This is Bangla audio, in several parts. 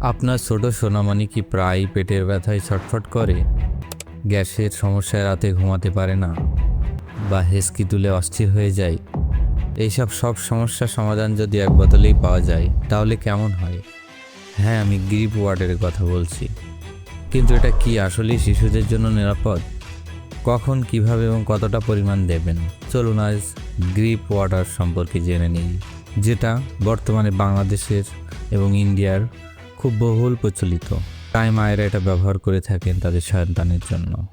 আপনার ছোট সোনামণি কি প্রায় পেটের ব্যথায় ছটফট করে? গ্যাসের সমস্যায় রাতে ঘুমাতে পারে না। বা হেসকি তুলে অস্থির হয়ে যায়। এইসব সব সমস্যার সমাধান যদি এক বোতলেই পাওয়া যায়, তাহলে কেমন হয়? হ্যাঁ আমি গ্রিপ ওয়াটারের কথা বলছি। কিন্তু এটা কি আসলেই শিশুদের জন্য নিরাপদ? কখন, কীভাবে এবং কতটা পরিমাণ দেবেন? চলুন আজ গ্রিপ ওয়াটার সম্পর্কে জেনে নিই। যেটা বর্তমানে বাংলাদেশের এবং ইন্ডিয়ার খুব বহুল প্রচলিত। তাই মায়েরা এটা ব্যবহার করে থাকেন তাদের সন্তানের জন্য।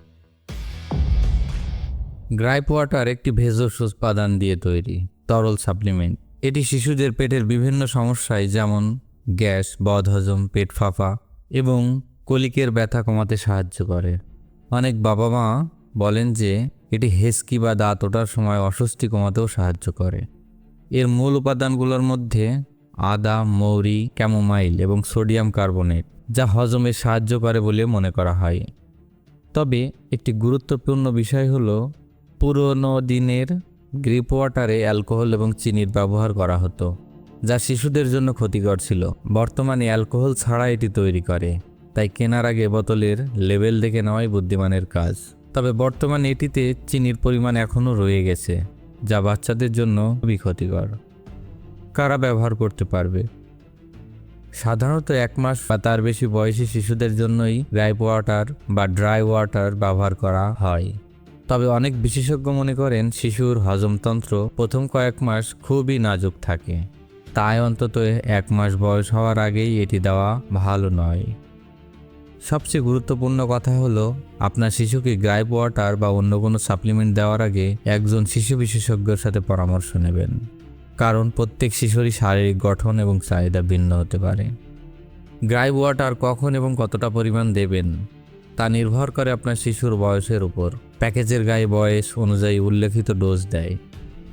গ্রাইপ ওয়াটার একটি ভেষজ উপাদান দিয়ে তৈরি, তরল সাপ্লিমেন্ট এটি শিশুদের পেটের বিভিন্ন সমস্যায় যেমন গ্যাস, বদহজম, পেট ফাঁপা এবং কলিকের ব্যথা কমাতে সাহায্য করে। অনেক বাবা মা বলেন যে, এটি হেসকি বা দাঁত ওঠার সময় অস্বস্তি কমাতেও সাহায্য করে। এর মূল উপাদানগুলোর মধ্যে আদা, মৌরি, ক্যামোমাইল এবং সোডিয়াম কার্বনেট, যা হজমে সাহায্য করে বলে মনে করা হয়। তবে একটি গুরুত্বপূর্ণ বিষয় হলো, পুরনো দিনের গ্রিপ ওয়াটারে অ্যালকোহল এবং চিনির ব্যবহার করা হতো, যা শিশুদের জন্য ক্ষতিকর ছিল। বর্তমানে অ্যালকোহল ছাড়া এটি তৈরি করে, তাই কেনার আগে বোতলের লেবেল দেখে নেওয়াই বুদ্ধিমানের কাজ। তবে বর্তমানে এটিতে চিনির পরিমাণ এখনও রয়ে গেছে, যা বাচ্চাদের জন্য খুবই ক্ষতিকর। কারা ব্যবহার করতে পারবে? সাধারণত এক মাস বা তার বেশি বয়সী শিশুদের জন্যই গ্রাইপ ওয়াটার বা ড্রাই ওয়াটার ব্যবহার করা হয়। তবে অনেক বিশেষজ্ঞ মনে করেন শিশুর হজমতন্ত্র প্রথম কয়েক মাস খুবই নাজুক থাকে। তাই অন্তত এক মাস বয়স হওয়ার আগেই এটি দেওয়া ভালো নয়। সবচেয়ে গুরুত্বপূর্ণ কথা হলো, আপনার শিশুকে গ্রাইপ ওয়াটার বা অন্য কোনো সাপ্লিমেন্ট দেওয়ার আগে একজন শিশু বিশেষজ্ঞের সাথে পরামর্শ নেবেন। কারণ প্রত্যেক শিশুরই শারীরিক গঠন এবং চাহিদা ভিন্ন হতে পারে। গ্রাইপ ওয়াটার কখন এবং কতটা পরিমাণ দেবেন, তা নির্ভর করে আপনার শিশুর বয়সের উপর। প্যাকেজের গায়ে বয়স অনুযায়ী উল্লেখিত ডোজ দেয়।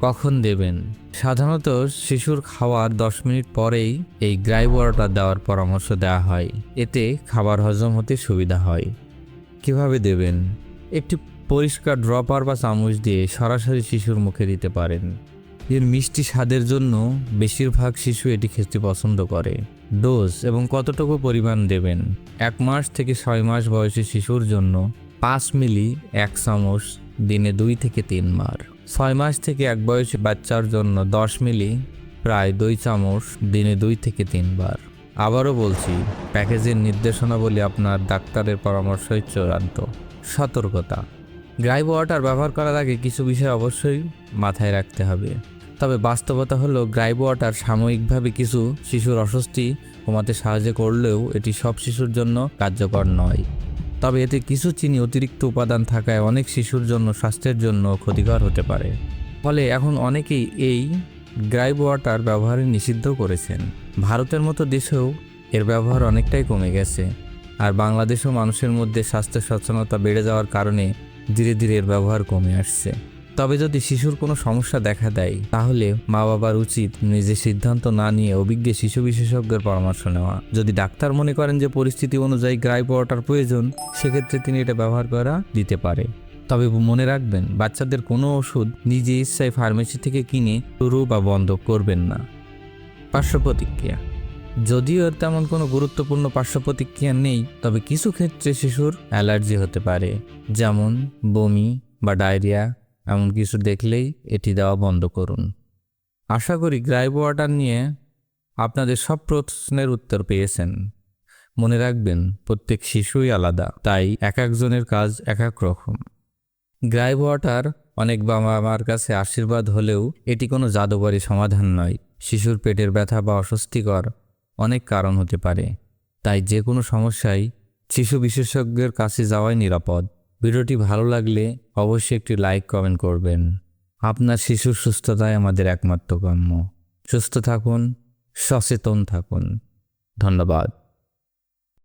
কখন দেবেন? সাধারণত শিশুর খাওয়ার দশ মিনিট পরেই এই গ্রাই ওয়াটার দেওয়ার পরামর্শ দেওয়া হয়। এতে খাবার হজম হতে সুবিধা হয়। কীভাবে দেবেন? একটি পরিষ্কার ড্রপার বা চামচ দিয়ে সরাসরি শিশুর মুখে দিতে পারেন। এর মিষ্টি স্বাদের জন্য বেশিরভাগ শিশু এটি খেতে পছন্দ করে। ডোজ এবং কতটুকু পরিমাণ দেবেন? এক মাস থেকে ছয় মাস বয়সী শিশুর জন্য পাঁচ মিলি এক চামচ, দিনে দুই থেকে তিনবার ছয় মাস থেকে এক বয়সী বাচ্চার জন্য দশ মিলি, প্রায় দুই চামচ, দিনে দুই থেকে তিনবার আবারও বলছি, প্যাকেজের নির্দেশনাবলী আপনার ডাক্তারের পরামর্শই চূড়ান্ত। সতর্কতা। গ্রাইব ওয়াটার ব্যবহার করার আগে কিছু বিষয় অবশ্যই মাথায় রাখতে হবে। তবে বাস্তবতা হলো গ্রাইব ওয়াটার সাময়িকভাবে কিছু শিশুর অস্বস্তি কমাতে সাহায্য করলেও এটি সব শিশুর জন্য কার্যকর নয়। তবে এতে কিছু চিনি অতিরিক্ত উপাদান থাকায় অনেক শিশুর জন্য স্বাস্থ্যের জন্য ক্ষতিকর হতে পারে। ফলে এখন অনেকেই এই গ্রাইব ওয়াটার ব্যবহারে নিষিদ্ধ করেছেন। ভারতের মতো দেশেও এর ব্যবহার অনেকটাই কমে গেছে। আর বাংলাদেশও মানুষের মধ্যে স্বাস্থ্য সচেতনতা বেড়ে যাওয়ার কারণে ধীরে ধীরে এর ব্যবহার কমে আসছে। তবে যদি শিশুর কোনো সমস্যা দেখা দেয়, তাহলে মা বাবার উচিত নিজে সিদ্ধান্ত না নিয়ে অভিজ্ঞ শিশু বিশেষজ্ঞের পরামর্শ নেওয়া। যদি ডাক্তার মনে করেন যে পরিস্থিতি অনুযায়ী গ্রাই ওয়াটার প্রয়োজন, সেক্ষেত্রে তিনি এটা ব্যবহার করা দিতে পারে। তবে মনে রাখবেন, বাচ্চাদের কোনো ওষুধ নিজে ইচ্ছায় ফার্মেসি থেকে কিনে শুরু বা বন্ধ করবেন না। পার্শ্ব প্রতিক্রিয়া। যদিও এর তেমন কোনো গুরুত্বপূর্ণ পার্শ্ব প্রতিক্রিয়া নেই, তবে কিছু ক্ষেত্রে শিশুর অ্যালার্জি হতে পারে, যেমন বমি বা ডায়রিয়া, এমন কিছু দেখলেই এটি দেওয়া বন্ধ করুন। আশা করি গ্রাইব ওয়াটার নিয়ে আপনাদের সব প্রশ্নের উত্তর পেয়েছেন। মনে রাখবেন, প্রত্যেক শিশুই আলাদা, তাই এক একজনের কাজ এক এক রকম। গ্রাইব ওয়াটার অনেক বাবা মার কাছে আশীর্বাদ হলেও এটি কোনো জাদুকরী সমাধান নয়। শিশুর পেটের ব্যথা বা অস্বস্তিকর অনেক কারণ হতে পারে। তাই যে কোনো সমস্যায় শিশু বিশেষজ্ঞের কাছে যাওয়াই নিরাপদ। ভিডিওটি ভালো লাগলে অবশ্যই একটি লাইক কমেন্ট করবেন। আপনার শিশুর সুস্থতাই আমাদের একমাত্র কাম্য। সুস্থ থাকুন, সচেতন থাকুন। ধন্যবাদ।